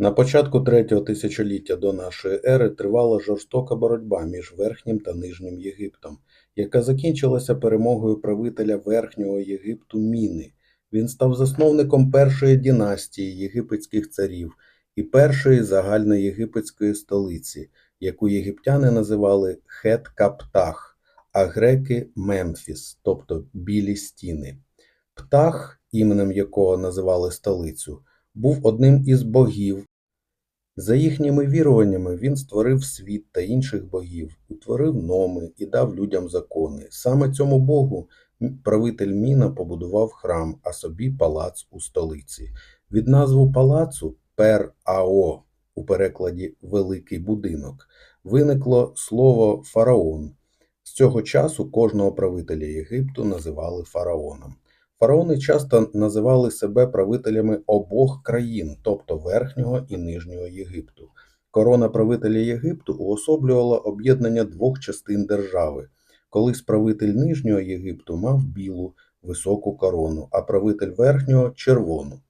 На початку третього тисячоліття до нашої ери тривала жорстока боротьба між Верхнім та Нижнім Єгиптом, яка закінчилася перемогою правителя Верхнього Єгипту Міни. Він став засновником першої династії єгипетських царів і першої загальноєгипетської столиці, яку єгиптяни називали Хет-Каптах, а греки Мемфіс, тобто Білі стіни. Птах, іменем якого називали столицю, був одним із богів. За їхніми віруваннями він створив світ та інших богів, утворив номи і дав людям закони. Саме цьому богу правитель Міна побудував храм, а собі палац у столиці. Від назву палацу Пер-Ао у перекладі Великий будинок виникло слово фараон. З цього часу кожного правителя Єгипту називали фараоном. Фараони часто називали себе правителями обох країн, тобто Верхнього і Нижнього Єгипту. Корона правителя Єгипту уособлювала об'єднання двох частин держави. Колись правитель Нижнього Єгипту мав білу високу корону, а правитель Верхнього червону.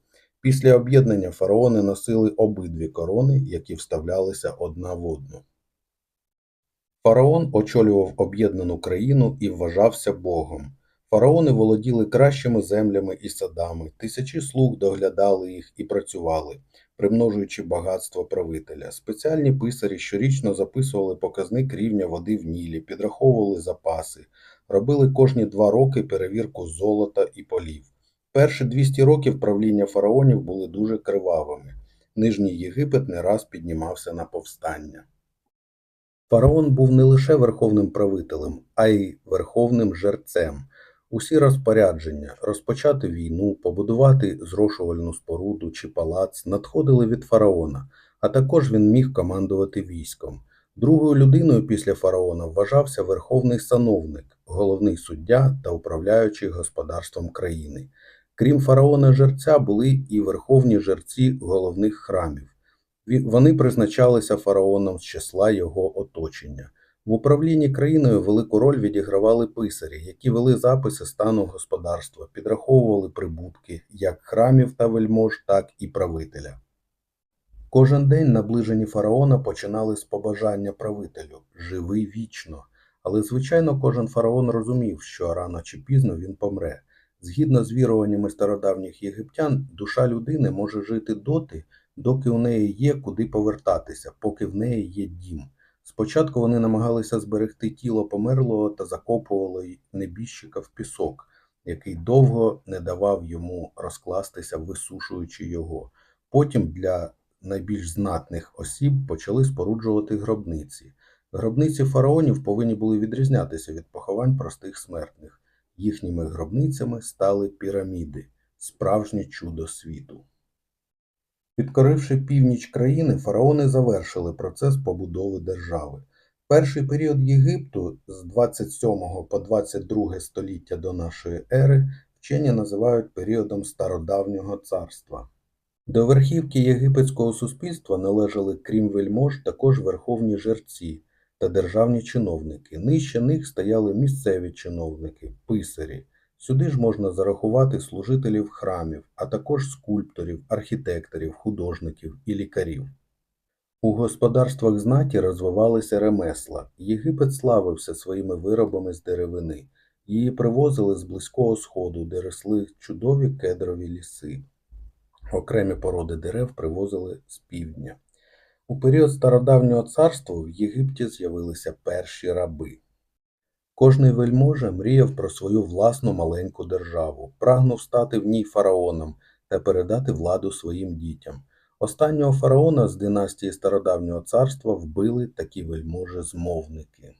Після об'єднання фараони носили обидві корони, які вставлялися одна в одну. Фараон очолював об'єднану країну і вважався богом. Фараони володіли кращими землями і садами, тисячі слуг доглядали їх і працювали, примножуючи багатство правителя. Спеціальні писарі щорічно записували показник рівня води в Нілі, підраховували запаси, робили кожні два роки перевірку золота і полів. Перші 200 років правління фараонів були дуже кривавими. Нижній Єгипет не раз піднімався на повстання. Фараон був не лише верховним правителем, а й верховним жерцем. Усі розпорядження розпочати війну, побудувати зрошувальну споруду чи палац надходили від фараона, а також він міг командувати військом. Другою людиною після фараона вважався верховний сановник, головний суддя та управляючий господарством країни. Крім фараона жерця, були і верховні жерці головних храмів. Вони призначалися фараоном з числа його оточення. В управлінні країною велику роль відігравали писарі, які вели записи стану господарства, підраховували прибутки як храмів та вельмож, так і правителя. Кожен день наближені фараона починали з побажання правителю живи вічно. Але, звичайно, кожен фараон розумів, що рано чи пізно він помре. Згідно з віруваннями стародавніх єгиптян, душа людини може жити доти, доки у неї є куди повертатися, поки в неї є дім. Спочатку вони намагалися зберегти тіло померлого та закопували небіжчика в пісок, який довго не давав йому розкластися, висушуючи його. Потім для найбільш знатних осіб почали споруджувати гробниці. Гробниці фараонів повинні були відрізнятися від поховань простих смертних. Їхніми гробницями стали піраміди, справжнє чудо світу. Підкоривши північ країни, фараони завершили процес побудови держави. Перший період Єгипту з 27 по 22 століття до нашої ери вчені називають періодом стародавнього царства. До верхівки єгипетського суспільства належали, крім вельмож, також верховні жерці та державні чиновники. Нижче них стояли місцеві чиновники, писарі. Сюди ж можна зарахувати служителів храмів, а також скульпторів, архітекторів, художників і лікарів. У господарствах знаті розвивалися ремесла. Єгипет славився своїми виробами з деревини. Її привозили з Близького Сходу, де росли чудові кедрові ліси. Окремі породи дерев привозили з півдня. У період стародавнього царства в Єгипті з'явилися перші раби. Кожний вельможа мріяв про свою власну маленьку державу, прагнув стати в ній фараоном та передати владу своїм дітям. Останнього фараона з династії стародавнього царства вбили такі вельможі-змовники.